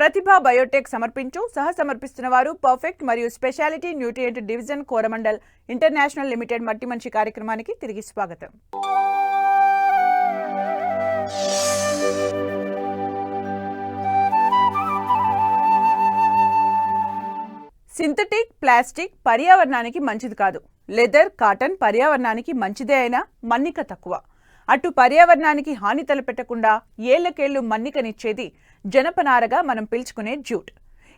ప్రతిభ Biotech సమర్పించు సహ సమర్పిస్తున్న వారు పర్ఫెక్ట్ మరియు speciality nutrient division Coromandel International Limited మట్టి మంచి కార్యక్రమానికి తిరిగి స్వాగతం. సింథటిక్ ప్లాస్టిక్ పర్యావరణానికి మంచిది కాదు. లెదర్ కాటన్ పర్యావరణానికి మంచిదే అయినా మన్నిక తక్కువ. అటు పర్యావరణానికి హాని తలపెట్టకుండా ఏళ్ళకేళ్ళు మన్నికనిచ్చేది జనపనారగా మనం పిలుచుకునే జూట్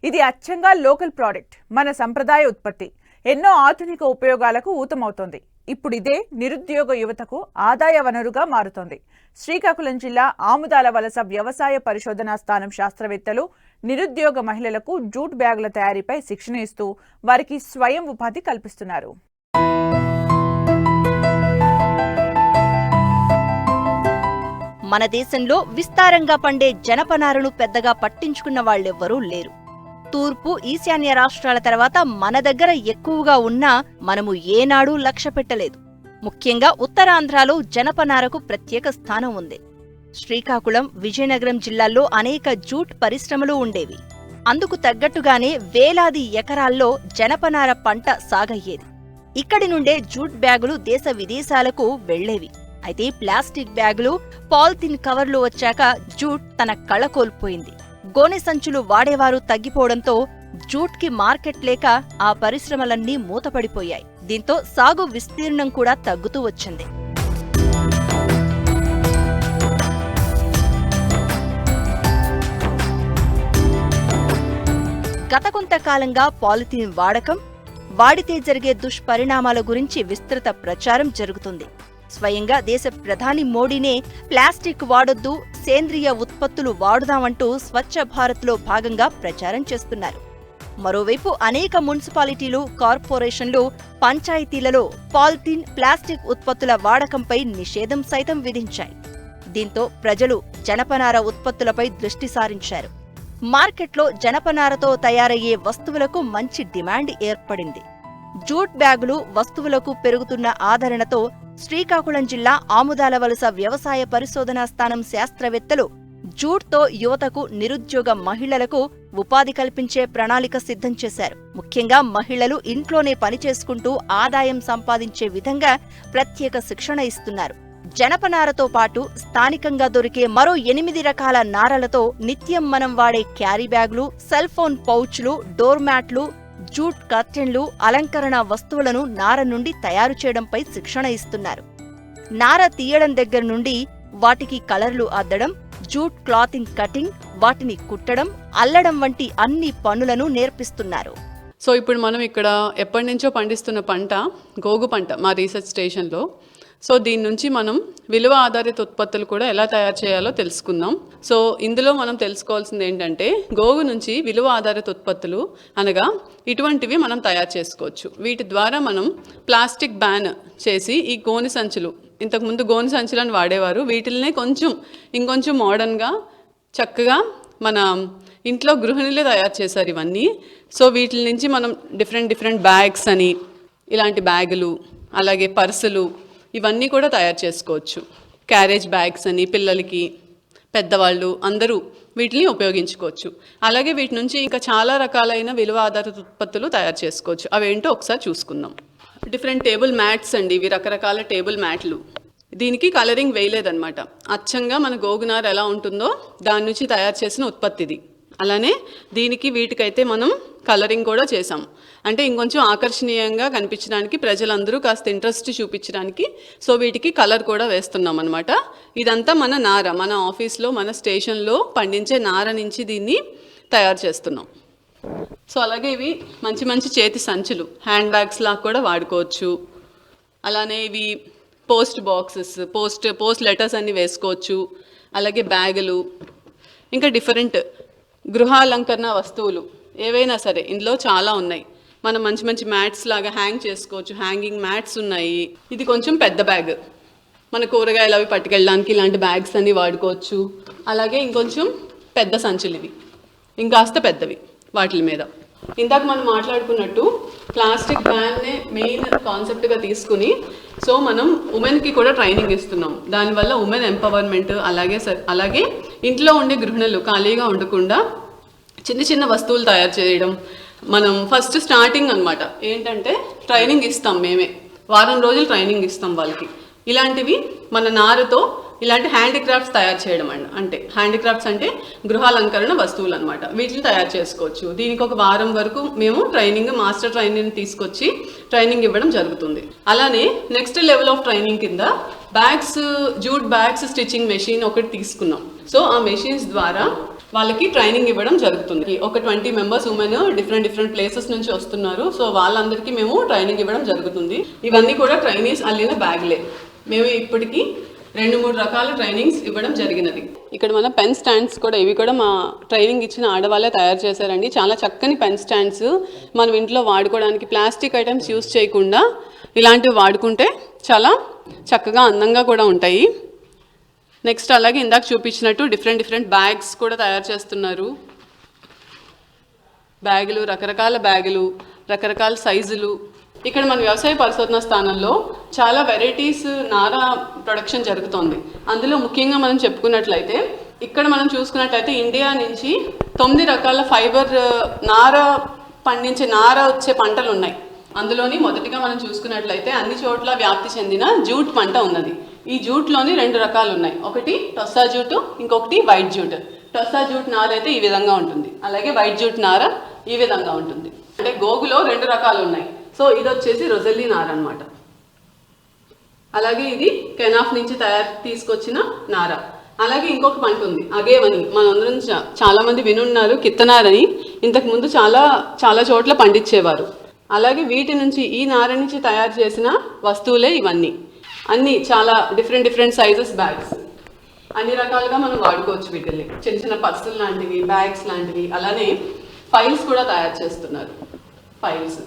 ఇది అచ్చంగా లోకల్ ప్రోడక్ట్ మన సంప్రదాయ ఉత్పత్తి. ఎన్నో ఆధునిక ఉపయోగాలకు ఊతమవుతోంది. ఇప్పుడు ఇదే నిరుద్యోగ యువతకు ఆదాయ వనరుగా మారుతోంది. శ్రీకాకుళం జిల్లా ఆముదాల వలస వ్యవసాయ పరిశోధనా స్థానం శాస్త్రవేత్తలు నిరుద్యోగ మహిళలకు జూట్ బ్యాగుల తయారీపై శిక్షణ ఇస్తూ వారికి స్వయం ఉపాధి కల్పిస్తున్నారు. మన దేశంలో విస్తారంగా పండే జనపనారను పెద్దగా పట్టించుకున్న వాళ్ళెవ్వరూ లేరు. తూర్పు ఈశాన్య రాష్ట్రాల తర్వాత మన దగ్గర ఎక్కువగా ఉన్నా మనము ఏనాడూ లక్ష్య పెట్టలేదు. ముఖ్యంగా ఉత్తరాంధ్రలో జనపనారకు ప్రత్యేక స్థానం ఉంది. శ్రీకాకుళం విజయనగరం జిల్లాల్లో అనేక జూట్ పరిశ్రమలు ఉండేవి. అందుకు తగ్గట్టుగానే వేలాది ఎకరాల్లో జనపనార పంట సాగయ్యేది. ఇక్కడి నుండే జూట్ బ్యాగులు దేశ విదేశాలకు వెళ్ళేవి అయితే ప్లాస్టిక్ బ్యాగులు పాలిథిన్ కవర్లు వచ్చాక జూట్ తన కళ కోల్పోయింది. గోనె సంచులు వాడేవారు తగ్గిపోవడంతో జూట్కి మార్కెట్ లేక ఆ పరిశ్రమలన్నీ మూతపడిపోయాయి. దీంతో సాగు విస్తీర్ణం కూడా తగ్గుతూ వచ్చింది. గత కొంతకాలంగా పాలిథీన్ వాడకం వాడితే జరిగే దుష్పరిణామాల గురించి విస్తృత ప్రచారం జరుగుతుంది. స్వయంగా దేశ ప్రధాని మోడీనే ప్లాస్టిక్ వాడొద్దు సేంద్రియ ఉత్పత్తులు వాడుదామంటూ స్వచ్ఛ భారత్లో భాగంగా ప్రచారం చేస్తున్నారు. మరోవైపు అనేక మున్సిపాలిటీలు కార్పొరేషన్లు పంచాయతీలలో పాలిథిన్ ప్లాస్టిక్ ఉత్పత్తుల వాడకంపై నిషేధం సైతం విధించాయి. దీంతో ప్రజలు జనపనార ఉత్పత్తులపై దృష్టి సారించారు. మార్కెట్లో జనపనారతో తయారయ్యే వస్తువులకు మంచి డిమాండ్ ఏర్పడింది. జూట్ బ్యాగులు వస్తువులకు పెరుగుతున్న ఆదరణతో శ్రీకాకుళం జిల్లా ఆముదాల వలస వ్యవసాయ పరిశోధనా స్థానం శాస్త్రవేత్తలు జూట్తో యువతకు నిరుద్యోగ మహిళలకు ఉపాధి కల్పించే ప్రణాళిక సిద్ధం చేశారు. ముఖ్యంగా మహిళలు ఇంట్లోనే పనిచేసుకుంటూ ఆదాయం సంపాదించే విధంగా ప్రత్యేక శిక్షణ ఇస్తున్నారు. జనపనారతో పాటు స్థానికంగా దొరికే మరో ఎనిమిది రకాల నారలతో నిత్యం మనం వాడే క్యారీ బ్యాగులు సెల్ ఫోన్ పౌచ్లు డోర్ మ్యాట్లు జూట్ కర్టెన్లు అలంకరణ వస్తువులను నార నుండి తయారు చేయడంపై శిక్షణ ఇస్తున్నారు. నార తీయడం దగ్గర నుండి వాటికి కలర్లు అద్దడం జూట్ క్లాతింగ్ కటింగ్ వాటిని కుట్టడం అల్లడం వంటి అన్ని పనులను నేర్పిస్తున్నారు. సో ఇప్పుడు మనం ఇక్కడ ఎప్పటి నుంచో పండిస్తున్న పంట గోగు పంట మా రీసెర్చ్ స్టేషన్లో. సో దీని నుంచి మనం విలువ ఆధారిత ఉత్పత్తులు కూడా ఎలా తయారు చేయాలో తెలుసుకుందాం. సో ఇందులో మనం తెలుసుకోవాల్సింది ఏంటంటే గోగు నుంచి విలువ ఆధారిత ఉత్పత్తులు అనగా ఇటువంటివి మనం తయారు చేసుకోవచ్చు. వీటి ద్వారా మనం ప్లాస్టిక్ బ్యాన్ చేసి ఈ గోని సంచులు ఇంతకుముందు గోని సంచులను వాడేవారు. వీటిల్నే కొంచెం ఇంకొంచెం మోడర్న్గా చక్కగా మన ఇంట్లో గృహిణులే తయారు చేశారు ఇవన్నీ. సో వీటి నుంచి మనం డిఫరెంట్ డిఫరెంట్ బ్యాగ్స్ అని ఇలాంటి బ్యాగులు అలాగే పర్సులు ఇవన్నీ కూడా తయారు చేసుకోవచ్చు. క్యారేజ్ బ్యాగ్స్ అని పిల్లలకి పెద్దవాళ్ళు అందరూ వీటిని ఉపయోగించుకోవచ్చు. అలాగే వీటి నుంచి ఇంకా చాలా రకాలైన విలువ ఆధారిత ఉత్పత్తులు తయారు చేసుకోవచ్చు. అవేంటో ఒకసారి చూసుకుందాం. డిఫరెంట్ టేబుల్ మ్యాట్స్ అండి. ఇవి రకరకాల టేబుల్ మ్యాట్లు. దీనికి కలరింగ్ వేయలేదన్నమాట. అచ్చంగా మన గోగునార్ ఎలా ఉంటుందో దాని నుంచి తయారు చేసిన ఉత్పత్తి ఇది అలానే దీనికి వీటికైతే మనం కలరింగ్ కూడా చేసాం అంటే ఇంకొంచెం ఆకర్షణీయంగా కనిపించడానికి ప్రజలందరూ కాస్త ఇంట్రెస్ట్ చూపించడానికి సో వీటికి కలర్ కూడా వేస్తున్నాం అనమాట ఇదంతా మన నార మన ఆఫీస్లో మన స్టేషన్లో పండించే నార నుంచి దీన్ని తయారు చేస్తున్నాం. సో అలాగే ఇవి మంచి మంచి చేతి సంచులు హ్యాండ్ బ్యాగ్స్ లాగా కూడా వాడుకోవచ్చు. అలానే ఇవి post boxes post post letters అన్నీ వేసుకోవచ్చు. అలాగే బ్యాగులు ఇంకా డిఫరెంట్ గృహాలంకరణ వస్తువులు ఏవైనా సరే ఇందులో చాలా ఉన్నాయి. మనం మంచి మంచి మ్యాట్స్ లాగా హ్యాంగ్ చేసుకోవచ్చు. హ్యాంగింగ్ మ్యాట్స్ ఉన్నాయి. ఇది కొంచెం పెద్ద బ్యాగ్. మన కూరగాయలు అవి పట్టుకెళ్ళడానికి ఇలాంటి బ్యాగ్స్ అన్ని వాడుకోవచ్చు. అలాగే ఇంకొంచెం పెద్ద సంచులు ఇవి. ఇంకాస్త పెద్దవి వాటి మీద. ఇందాక మనం మాట్లాడుకున్నట్టు ప్లాస్టిక్ బ్యాన్నే మెయిన్ కాన్సెప్ట్గా తీసుకుని సో మనం ఉమెన్కి కూడా ట్రైనింగ్ ఇస్తున్నాం. దానివల్ల ఉమెన్ ఎంపవర్మెంట్ అలాగే స- అలాగే ఇంట్లో ఉండే గృహిణులు ఖాళీగా ఉండకుండా చిన్న చిన్న వస్తువులు తయారు చేయడం మనం ఫస్ట్ స్టార్టింగ్ అన్నమాట. ఏంటంటే ట్రైనింగ్ ఇస్తాం మేమే. వారం రోజులు ట్రైనింగ్ ఇస్తాం వాళ్ళకి. ఇలాంటివి మన నారుతో ఇలాంటి హ్యాండిక్రాఫ్ట్స్ తయారు చేయడం అండి. అంటే హ్యాండిక్రాఫ్ట్స్ అంటే గృహాలంకరణ వస్తువులు అనమాట వీటిని తయారు చేసుకోవచ్చు. దీనికి ఒక వారం వరకు మేము ట్రైనింగ్ మాస్టర్ ట్రైనింగ్ తీసుకొచ్చి ట్రైనింగ్ ఇవ్వడం జరుగుతుంది. అలానే నెక్స్ట్ లెవెల్ ఆఫ్ ట్రైనింగ్ కింద bags jute bags stitching machine ఒకటి తీసుకున్నాం. సో ఆ మెషిన్స్ ద్వారా వాళ్ళకి ట్రైనింగ్ ఇవ్వడం జరుగుతుంది. ఒక twenty members women different different places నుంచి వస్తున్నారు. సో వాళ్ళందరికీ మేము ట్రైనింగ్ ఇవ్వడం జరుగుతుంది. ఇవన్నీ కూడా ట్రైనింగ్స్ అల్లిన బ్యాగ్లే. మేము ఇప్పటికీ రెండు మూడు రకాల ట్రైనింగ్స్ ఇవ్వడం జరిగినది. ఇక్కడ మన పెన్ స్టాండ్స్ కూడా ఇవి కూడా మా ట్రైనింగ్ ఇచ్చిన ఆడవాళ్ళే తయారు చేశారండి. చాలా చక్కని పెన్ స్టాండ్స్ మనం ఇంట్లో వాడుకోవడానికి ప్లాస్టిక్ ఐటమ్స్ యూస్ చేయకుండా ఇలాంటివి వాడుకుంటే చాలా చక్కగా అందంగా కూడా ఉంటాయి. నెక్స్ట్ అలాగే ఇందాక చూపించినట్టు డిఫరెంట్ డిఫరెంట్ బ్యాగ్స్ కూడా తయారు చేస్తున్నారు. బ్యాగులు రకరకాల బ్యాగులు రకరకాల సైజులు. ఇక్కడ మన వ్యవసాయ పరిశోధన స్థానంలో చాలా వెరైటీస్ నారా ప్రొడక్షన్ జరుగుతోంది. అందులో ముఖ్యంగా మనం చెప్పుకున్నట్లయితే ఇక్కడ మనం చూసుకున్నట్లయితే ఇండియా నుంచి తొమ్మిది రకాల ఫైబర్ నార పండించే నార వచ్చే పంటలు ఉన్నాయి. అందులోని మొదటిగా మనం చూసుకున్నట్లయితే అన్ని చోట్ల వ్యాప్తి చెందిన జూట్ పంట ఉన్నది. ఈ జూట్లోని రెండు రకాలు ఉన్నాయి ఒకటి టొస్సా జూటు ఇంకొకటి వైట్ జూట్. టొస్సా జూట్ నార అయితే ఈ విధంగా ఉంటుంది. అలాగే వైట్ జూట్ నార ఈ విధంగా ఉంటుంది. అంటే గోగులో రెండు రకాలు ఉన్నాయి సో ఇది వచ్చేసి రొజల్లీ నార అన్నమాట. అలాగే ఇది కెనాఫ్ నుంచి తయారు తీసుకొచ్చిన నార. అలాగే ఇంకొక పంట ఉంది. అగేవని. మనందరం చా- చాలా మంది వినున్నారు కిత్తనారని. ఇంతకు ముందు చాలా చాలా చోట్ల పండించేవారు. అలాగే వీటి నుంచి ఈ నార నుంచి తయారు చేసిన వస్తువులే ఇవన్నీ. అన్నీ చాలా డిఫరెంట్ డిఫరెంట్ సైజెస్ బ్యాగ్స్ అన్ని రకాలుగా మనం వాడుకోవచ్చు వీటిల్ని. చిన్న చిన్న పర్సులు లాంటివి బ్యాగ్స్ లాంటివి అలానే ఫైల్స్ కూడా తయారు చేస్తున్నారు. ఫైల్స్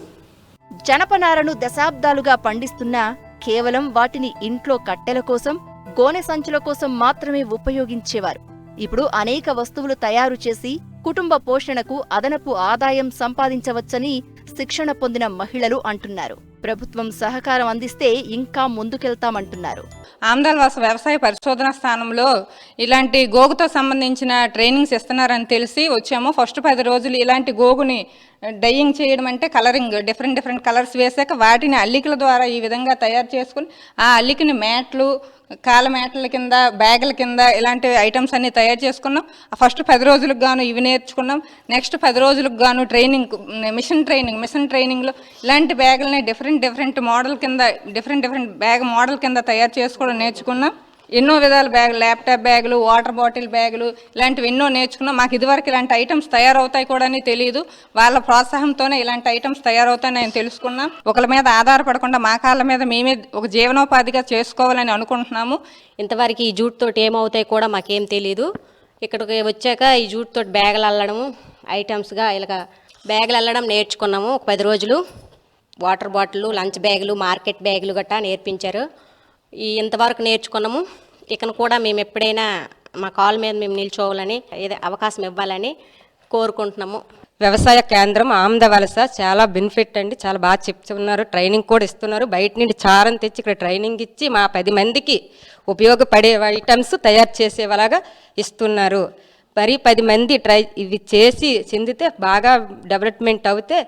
జనపనారను దశాబ్దాలుగా పండిస్తున్న కేవలం వాటిని ఇంట్లో కట్టెల కోసం గోనె సంచుల కోసం మాత్రమే ఉపయోగించేవారు. ఇప్పుడు అనేక వస్తువులు తయారు చేసి కుటుంబ పోషణకు అదనపు ఆదాయం సంపాదించవచ్చని శిక్షణ పొందిన మహిళలు అంటున్నారు. ప్రభుత్వం సహకారం అందిస్తే ఇంకా ముందుకెళ్తామంటున్నారు. ఆంధ్రవాస వ్యవసాయ పరిశోధన స్థానంలో ఇలాంటి గోగుతో సంబంధించిన ట్రైనింగ్స్ ఇస్తున్నారని తెలిసి వచ్చాము. ఫస్ట్ పది రోజులు ఇలాంటి గోగుని డైయింగ్ చేయడం అంటే కలరింగ్ డిఫరెంట్ డిఫరెంట్ కలర్స్ వేసాక వాటిని అల్లికల ద్వారా ఈ విధంగా తయారు చేసుకుని ఆ అల్లికని మ్యాట్లు కాల కింద బ్యాగుల కింద ఇలాంటి ఐటమ్స్ అన్ని తయారు చేసుకున్నాం. ఆ ఫస్ట్ పది రోజులకు గాను ఇవి నేర్చుకున్నాం. నెక్స్ట్ పది రోజులకు గాను ట్రైనింగ్ మిషన్ ట్రైనింగ్ మిషన్ ట్రైనింగ్లో ఇలాంటి బ్యాగులని డిఫరెంట్ డిఫరెంట్ మోడల్ కింద డిఫరెంట్ డిఫరెంట్ బ్యాగ్ మోడల్ కింద తయారు చేసుకోవడం నేర్చుకున్నాం. ఎన్నో విధాల బ్యాగులు ల్యాప్టాప్ బ్యాగులు వాటర్ బాటిల్ బ్యాగులు ఇలాంటివి ఎన్నో నేర్చుకున్నాం. మాకు ఇదివరకు ఇలాంటి ఐటమ్స్ తయారవుతాయి కూడా అని తెలియదు. వాళ్ళ ప్రోత్సాహంతోనే ఇలాంటి ఐటమ్స్ తయారవుతాయని నేను తెలుసుకున్నాం. ఒకళ్ళ మీద ఆధారపడకుండా మా కాళ్ళ మీద మేమే ఒక జీవనోపాధిగా చేసుకోవాలని అనుకుంటున్నాము. ఇంతవరకు ఈ జూట్ తోటి ఏమవుతాయి కూడా మాకేం తెలియదు ఇక్కడికి వచ్చాక ఈ జూట్ తోటి బ్యాగులు అల్లడము ఐటమ్స్గా ఇలాగ బ్యాగులు అల్లడం నేర్చుకున్నాము. ఒక పది రోజులు వాటర్ బాటిల్ లంచ్ బ్యాగులు మార్కెట్ బ్యాగులు గట్టా నేర్పించారు. ఇంతవరకు నేర్చుకున్నాము. ఇకను కూడా మేము ఎప్పుడైనా మా కాల్ మీద మేము నిల్చోవాలని ఏదో అవకాశం ఇవ్వాలని కోరుకుంటున్నాము. వ్యవసాయ కేంద్రం ఆమ్దవలస చాలా బెనిఫిట్ అండి. చాలా బాగా చెప్తున్నారు. ట్రైనింగ్ కూడా ఇస్తున్నారు. బయట నుండి చారం తెచ్చి ఇక్కడ ట్రైనింగ్ ఇచ్చి మా పది మందికి ఉపయోగపడే ఐటమ్స్ తయారు చేసేలాగా ఇస్తున్నారు. మరి పది మంది ట్రై ఇవి చేసి చెందితే బాగా డెవలప్మెంట్ అవుతే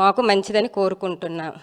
మాకు మంచిదని కోరుకుంటున్నాం.